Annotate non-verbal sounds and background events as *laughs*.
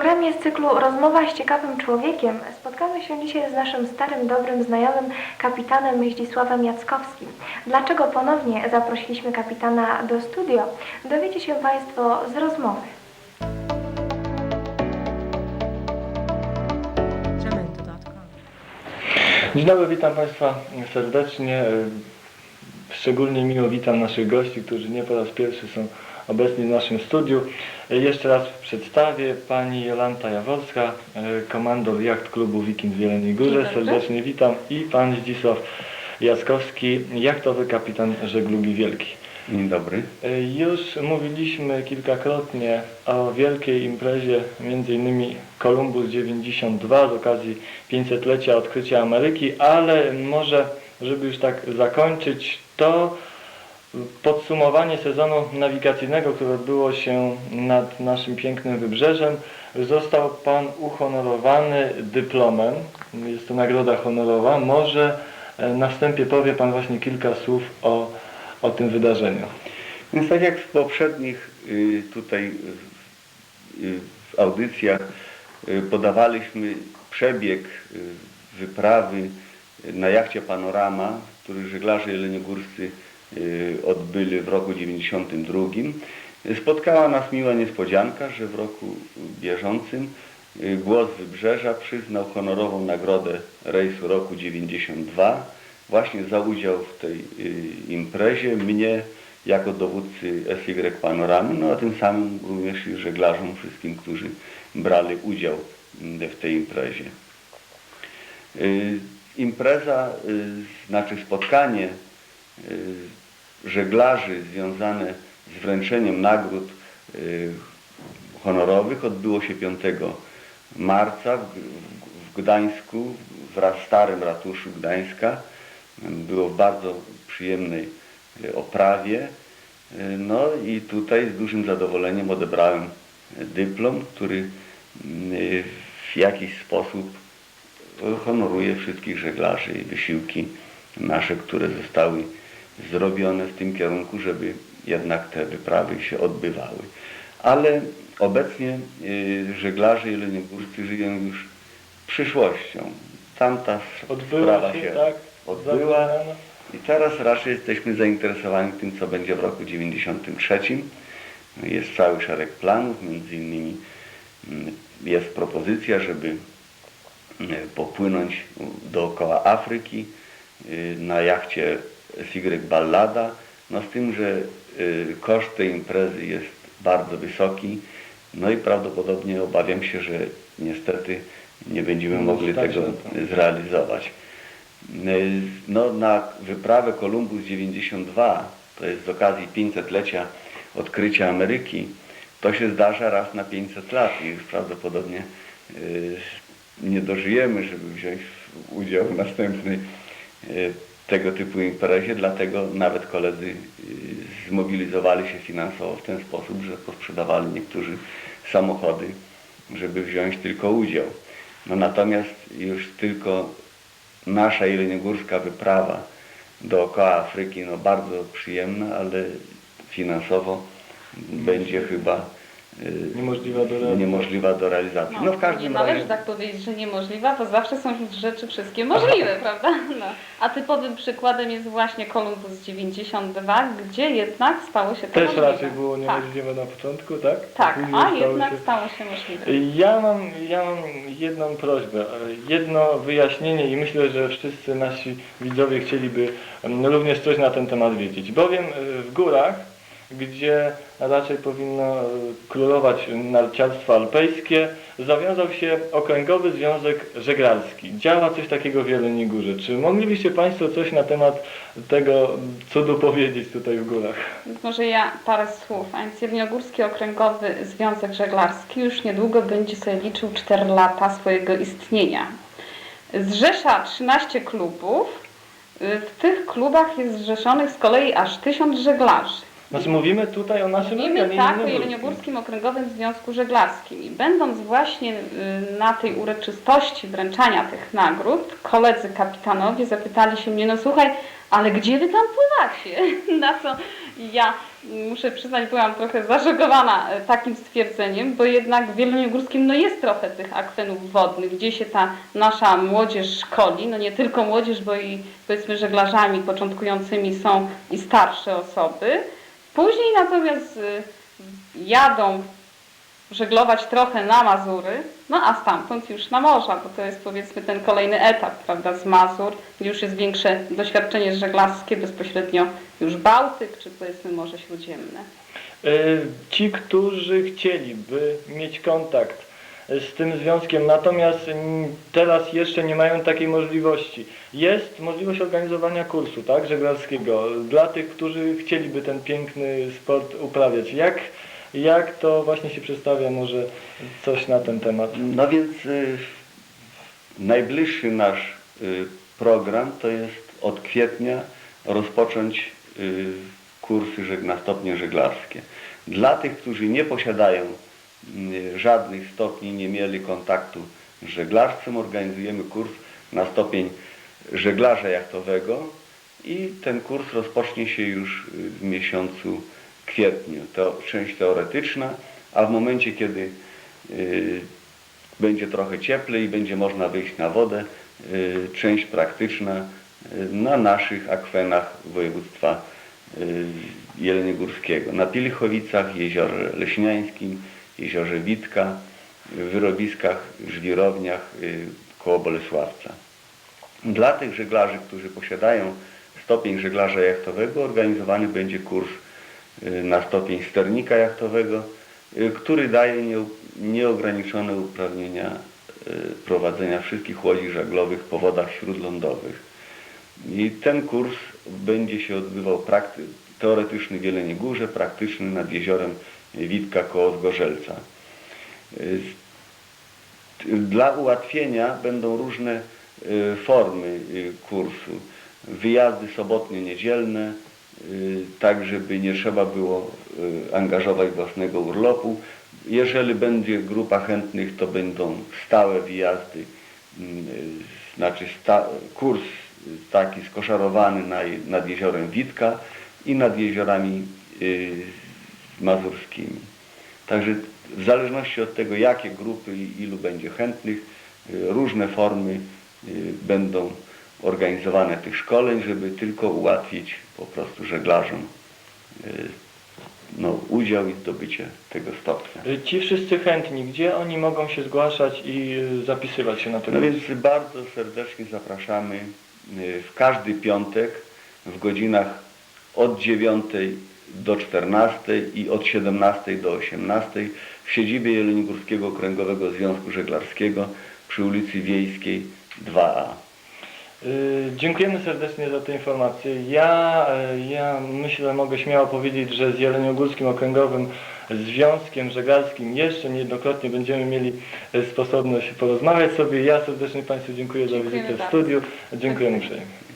programie z cyklu Rozmowa z ciekawym człowiekiem spotkamy się dzisiaj z naszym starym, dobrym znajomym kapitanem Zdzisławem Jackowskim. Dlaczego ponownie zaprosiliśmy kapitana do studio, dowiecie się Państwo z rozmowy. Dzień dobry, witam Państwa serdecznie. Szczególnie miło witam naszych gości, którzy nie po raz pierwszy są obecni w naszym studiu. Jeszcze raz przedstawię pani Jolanta Jaworska, e, komandor jacht klubu Wiking w Jeleniej Górze. Serdecznie witam. I pan Zdzisław Jackowski, jachtowy kapitan żeglugi wielkiej. Dzień dobry. E, Już mówiliśmy kilkakrotnie o wielkiej imprezie, m.in. Columbus 92 z okazji 500-lecia odkrycia Ameryki, ale może, żeby już tak zakończyć, to podsumowanie sezonu nawigacyjnego, które odbyło się nad naszym pięknym wybrzeżem. Został Pan uhonorowany dyplomem, jest to nagroda honorowa. Może e, na wstępie powie Pan właśnie kilka słów o, o tym wydarzeniu. Więc tak jak w poprzednich y, tutaj y, y, w audycjach y, podawaliśmy przebieg wyprawy na jachcie Panorama, który żeglarze jeleniogórscy odbyli w roku 92. Spotkała nas miła niespodzianka, że w roku bieżącym y, Głos Wybrzeża przyznał honorową nagrodę rejsu roku 92 właśnie za udział w tej y, imprezie mnie jako dowódcy SY Panoramy, no a tym samym również i żeglarzom, wszystkim, którzy brali udział mm, w tej imprezie. Y, Impreza, y, znaczy spotkanie y, żeglarzy związane z wręczeniem nagród y, honorowych odbyło się 5 marca w, Gdańsku, w starym ratuszu Gdańska. Było w bardzo przyjemnej y, oprawie. Y, No i tutaj z dużym zadowoleniem odebrałem dyplom, który w jakiś sposób honoruje wszystkich żeglarzy i wysiłki nasze, które zostały zrobione w tym kierunku, żeby jednak te wyprawy się odbywały. Ale obecnie y, żeglarze jeleniogórscy żyją już przyszłością. Tamta Odbyła sprawa się, tak? odbyła Zapomniano. i teraz raczej jesteśmy zainteresowani tym, co będzie w roku 93. Jest cały szereg planów, między innymi mm, jest propozycja, żeby mm, popłynąć dookoła Afryki y, na jachcie SY Ballada, no z tym, że y, koszt tej imprezy jest bardzo wysoki, no i prawdopodobnie obawiam się, że niestety nie będziemy Nie mogli stać tego to. zrealizować. Y, No, na wyprawę Columbus 92, to jest z okazji 500-lecia odkrycia Ameryki, to się zdarza raz na 500 lat i już prawdopodobnie y, nie dożyjemy, żeby wziąć udział w następnej tego typu imprezie, dlatego nawet koledzy y, zmobilizowali się finansowo w ten sposób, że posprzedawali niektórzy samochody, żeby wziąć tylko udział. No natomiast już tylko nasza jeleniogórska wyprawa dookoła Afryki, no bardzo przyjemna, ale finansowo będzie chyba Niemożliwa do realizacji. niemożliwa do realizacji. No w nie każdym należy razie tak powiedzieć, że niemożliwa, bo zawsze są rzeczy wszystkie możliwe, *laughs* prawda? No. A typowym przykładem jest właśnie Columbus 92, gdzie jednak stało się to Też możliwe. raczej było Tak, niemożliwe na początku, tak? tak a stało jednak się- stało się możliwe. Ja mam, ja mam jedną prośbę, e, jedno wyjaśnienie i myślę, że wszyscy nasi widzowie chcieliby mm, również coś na ten temat wiedzieć. Bowiem w górach, gdzie raczej powinno e, królować narciarstwo alpejskie, zawiązał się Okręgowy Związek Żeglarski. Działa coś takiego w Jeleniej Górze. Czy moglibyście Państwo coś na temat tego cudu powiedzieć tutaj w górach? Może ja parę słów. A więc Jeleniogórski Okręgowy Związek Żeglarski już niedługo będzie sobie liczył 4 lata swojego istnienia. Zrzesza 13 klubów. W tych klubach jest zrzeszonych z kolei aż 1000 żeglarzy. Znaczy mówimy tutaj o naszym Mówimy tak o jeleniogórskim. Okręgowym Związku Żeglarskim. I będąc właśnie y, na tej uroczystości wręczania tych nagród, koledzy kapitanowie zapytali się mnie, no słuchaj, ale gdzie wy tam pływacie? *laughs* Na co ja muszę przyznać, byłam trochę zaszokowana e, takim stwierdzeniem, bo jednak w Wieloniogórskim no jest trochę tych akwenów wodnych, gdzie się ta nasza młodzież szkoli, no nie tylko młodzież, bo i powiedzmy żeglarzami początkującymi są i starsze osoby. Później natomiast y, jadą żeglować trochę na Mazury, no a stamtąd już na morza, bo to jest powiedzmy ten kolejny etap, prawda, z Mazur, gdzie już jest większe doświadczenie żeglarskie, bezpośrednio już Bałtyk, czy powiedzmy Morze Śródziemne. E, Ci, którzy chcieliby mieć kontakt z tym związkiem, natomiast teraz jeszcze nie mają takiej możliwości. Jest możliwość organizowania kursu, tak, żeglarskiego dla tych, którzy chcieliby ten piękny sport uprawiać. Jak, jak to właśnie się przedstawia? Może coś na ten temat? No więc y, najbliższy nasz y, program to jest od kwietnia rozpocząć y, kursy żeg- na stopnie żeglarskie. Dla tych, którzy nie posiadają żadnych stopni, nie mieli kontaktu z żeglarzem, organizujemy kurs na stopień żeglarza jachtowego i ten kurs rozpocznie się już y, w miesiącu kwietniu. To część teoretyczna, a w momencie, kiedy y, będzie trochę cieplej i będzie można wyjść na wodę, y, część praktyczna y, na naszych akwenach województwa y, jeleniogórskiego. Na Pilchowicach, Jeziorze Leśniańskim, Jeziorze Witka, y, wyrobiskach, żwirowniach y, koło Bolesławca. Dla tych żeglarzy, którzy posiadają stopień żeglarza jachtowego, organizowany będzie kurs y, na stopień sternika jachtowego, y, który daje nie, nieograniczone uprawnienia prowadzenia wszystkich łodzi żaglowych po wodach śródlądowych. I ten kurs będzie się odbywał teoretyczny w Jeleniej Górze, praktyczny nad jeziorem Witka koło Zgorzelca. Y, dla ułatwienia będą różne y, formy y, kursu. Wyjazdy sobotnio-niedzielne, y, tak żeby nie trzeba było angażować własnego urlopu. Jeżeli będzie grupa chętnych, to będą stałe wyjazdy, znaczy sta, kurs taki skoszarowany na, nad jeziorem Witka i nad jeziorami mazurskimi. Także w zależności od tego, jakie grupy i ilu będzie chętnych, y, różne formy y, będą organizowane tych szkoleń, żeby tylko ułatwić po prostu żeglarzom y, no, udział i zdobycie tego stopnia. Ci wszyscy chętni, gdzie oni mogą się zgłaszać i zapisywać się na ten No więc bardzo serdecznie zapraszamy w każdy piątek w godzinach od 9 do 14 i od 17 do 18 w siedzibie Jelenigórskiego Okręgowego Związku Żeglarskiego przy ulicy Wiejskiej 2A. Y, Dziękujemy serdecznie za te informacje. Ja, y, ja myślę, mogę śmiało powiedzieć, że z Jeleniogórskim Okręgowym Związkiem Żeglarskim jeszcze niejednokrotnie będziemy mieli y, sposobność porozmawiać sobie. Ja serdecznie Państwu dziękuję za wizytę w bardzo. studiu. Dziękujemy uprzejmie.